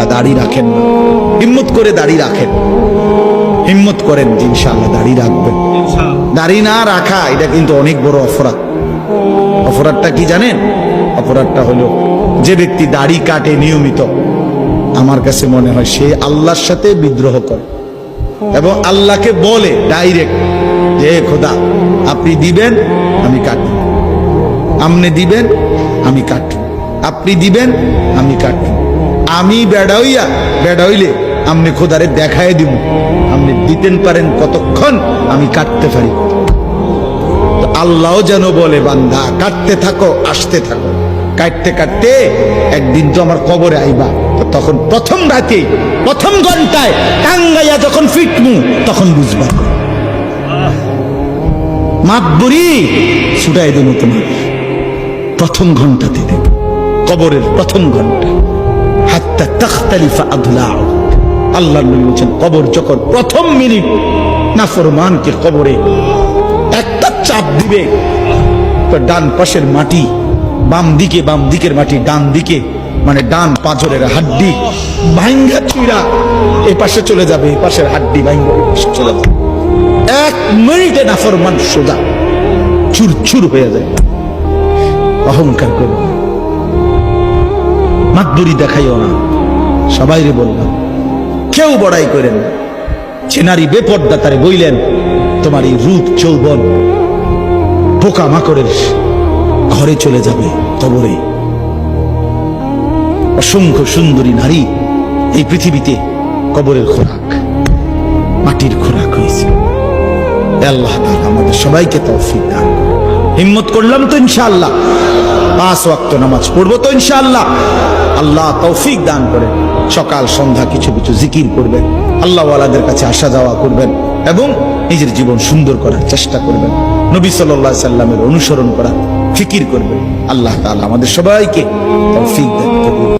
যারা দাড়ি রাখেন না। হিম্মত করে দাড়ি রাখেন। হিম্মত করেন ইনশাআল্লাহ দাড়ি রাখবেন। দাড়ি না রাখা এটা কিন্তু অনেক বড় অপরাধ। অপরাধটা কি জানেন? অপরাধটা হলো যে ব্যক্তি দাড়ি কাটে নিয়মিত আমার কাছে মনে হয় সে আল্লাহর সাথে বিদ্রোহ করে এবং আল্লাহকে বলে ডাইরেক্ট যে খোদা আপনি দিবেন আমি কাটব। আপনি দিবেন আমি কাটব। আপনি দিবেন আমি কাটব। আমি বেড়াইয়া বেড়াইলে আপনি খোদারে দেখায় দিব আপনি দিতেন পারেন কতক্ষণ আমি কাটতে পারি। তো আল্লাহ যেন বলে, বান্দা, কাটতে থাকো, আসতে থাকো। কাটতে কাটতে একদিন তো আমার কবরে আইবা। তখন প্রথম রাতে, প্রথম ঘন্টায় টাঙ্গাইয়া যখন ফিটমু, তখন বুঝবা। মাতবুরি ছুটাই দেবো তোমার প্রথম ঘন্টাতে দেব। কবরের প্রথম ঘণ্টা। হাত্তা আল্লাহ নবী বলছেন, কবর যখন প্রথম মিনিট নাফরমানকে কবরে একটা চাপ দিবে ডান পাশের মাটি, বাম দিকে, বাম দিকের মাটি, ডান দিকে মানে ডান পাঁচরের হাড্ডি ভাঙ্গা চুইরা এ পাশে চলে যাবে, এ পাশের হাড্ডি চলে যাবে। এক মিনিটে নাফরমান সোজা চুর চুর হয়ে যায়। অহংকার। মাতবুরি দেখাইও না। সবাই রে বললাম, কেউ বড়াই করেন চেনারি বেপর্দা তারে বইলেন, তোমার এই রূপ চৌবন পোকা মাকড়ের ঘরে চলে যাবে কবরে। অসংখ্য সুন্দরী নারী এই পৃথিবীতে কবরের খোরাক, মাটির খোরাক হয়েছে। আল্লাহ আমাদের সবাইকে তৌফিক দান। হিম্মত করলাম তো ইনশাআল্লাহ। পাঁচ ওয়াক্ত নামাজ পড়ব তো ইনশাআল্লাহ। আল্লাহ তৌফিক দান করে সকাল, সন্ধ্যা কিছু কিছু জিকির করবেন। আল্লাহওয়ালাদের কাছে আসা যাওয়া করবেন এবং নিজের জীবন সুন্দর করার চেষ্টা করবেন। নবী সাল্লাহ সাল্লামের অনুসরণ করা, ফিকির করবেন। আল্লাহ তালা আমাদের সবাইকে তৌফিক দান